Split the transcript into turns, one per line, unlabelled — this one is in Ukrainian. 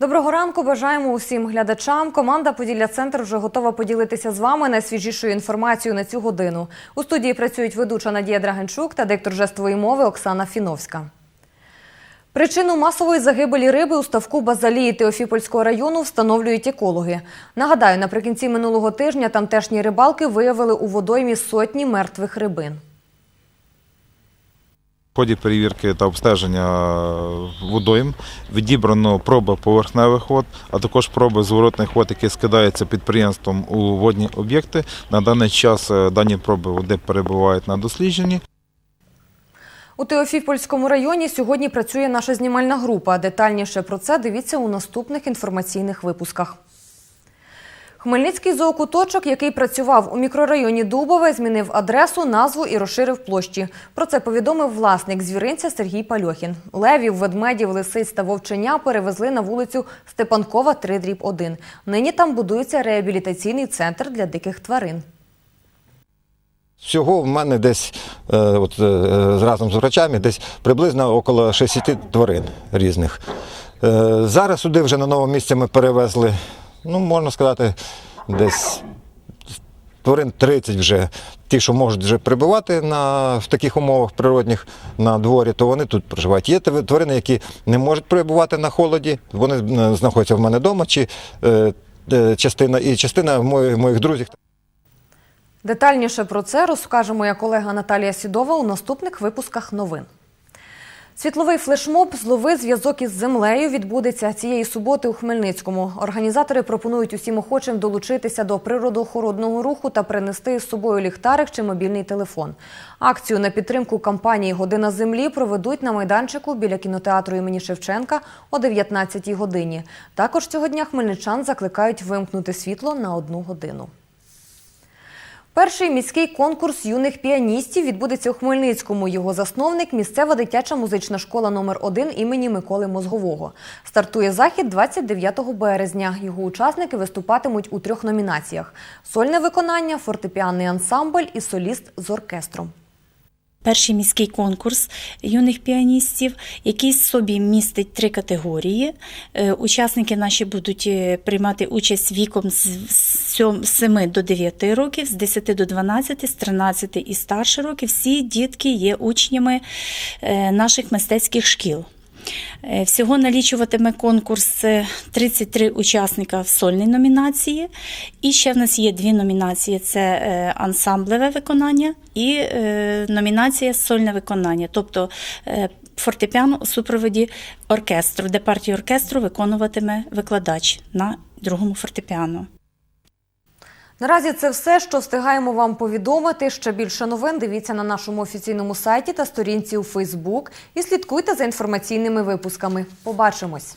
Доброго ранку. Бажаємо усім глядачам. Команда Поділля Центр вже готова поділитися з вами найсвіжішою інформацією на цю годину. У студії працюють ведуча Надія Драгенчук та диктор жестової мови Оксана Фіновська. Причину масової загибелі риби у ставку Базалії Теофіпольського району встановлюють екологи. Нагадаю, наприкінці минулого тижня тамтешні рибалки виявили у водоймі сотні мертвих рибин.
Ході перевірки та обстеження водойм відібрано проби поверхневих вод, а також проби зворотних вод, які скидаються підприємством у водні об'єкти. На даний час е, дані проби води перебувають на дослідженні.
У Теофіпольському районі сьогодні працює наша знімальна група. Детальніше про це дивіться у наступних інформаційних випусках. Хмельницький зоокуточок, який працював у мікрорайоні Дубове, змінив адресу, назву і розширив площі. Про це повідомив власник звіринця Сергій Пальохін. Левів, ведмедів, лисиць та вовченя перевезли на вулицю Степанкова, 3 дріб 1. Нині там будується реабілітаційний центр для диких тварин.
Всього в мене десь е, от, е, разом з врачами десь приблизно около 60 тварин різних. Е, зараз сюди вже на нове місце ми перевезли, ну можна сказати, десь тварин 30 вже. Ті, що можуть вже прибувати на, в таких умовах природних на дворі, то вони тут проживають. Є тварини, які не можуть перебувати на холоді, вони е, знаходяться в мене вдома, чи е, е, частина і частина моїх, моїх друзів.
Детальніше про це розкаже моя колега Наталія Сідова у наступних випусках новин. Світловий флешмоб «Злови зв'язок із землею відбудеться цієї суботи у Хмельницькому. Організатори пропонують усім охочим долучитися до природоохоронного руху та принести з собою ліхтарик чи мобільний телефон. Акцію на підтримку кампанії Година землі проведуть на майданчику біля кінотеатру імені Шевченка о 19-й годині. Також цього дня хмельничан закликають вимкнути світло на одну годину. Перший міський конкурс юних піаністів відбудеться у Хмельницькому. Його засновник місцева дитяча музична школа номер 1 імені Миколи Мозгового. Стартує захід 29 березня. Його учасники виступатимуть у трьох номінаціях: сольне виконання, фортепіанний ансамбль і соліст з оркестром.
Перший міський конкурс юних піаністів, який собі містить три категорії. Е, Учасники наші будуть е, приймати участь віком з 7 до 9 років, з 10 до 12, з 13 і старше років. Всі дітки є учнями е, наших мистецьких шкіл. Е, Всього налічуватиме конкурс е, 33 учасника в сольній номінації. І ще в нас є дві номінації: це е, ансамблеве виконання і е, номінація сольне виконання, тобто фортепіано у супроводі оркестру, де партію оркестру виконуватиме викладач на другому фортепіано.
Наразі це все, що встигаємо вам повідомити. Ще більше новин дивіться на нашому офіційному сайті та сторінці у Фейсбук і слідкуйте за інформаційними випусками. Побачимось!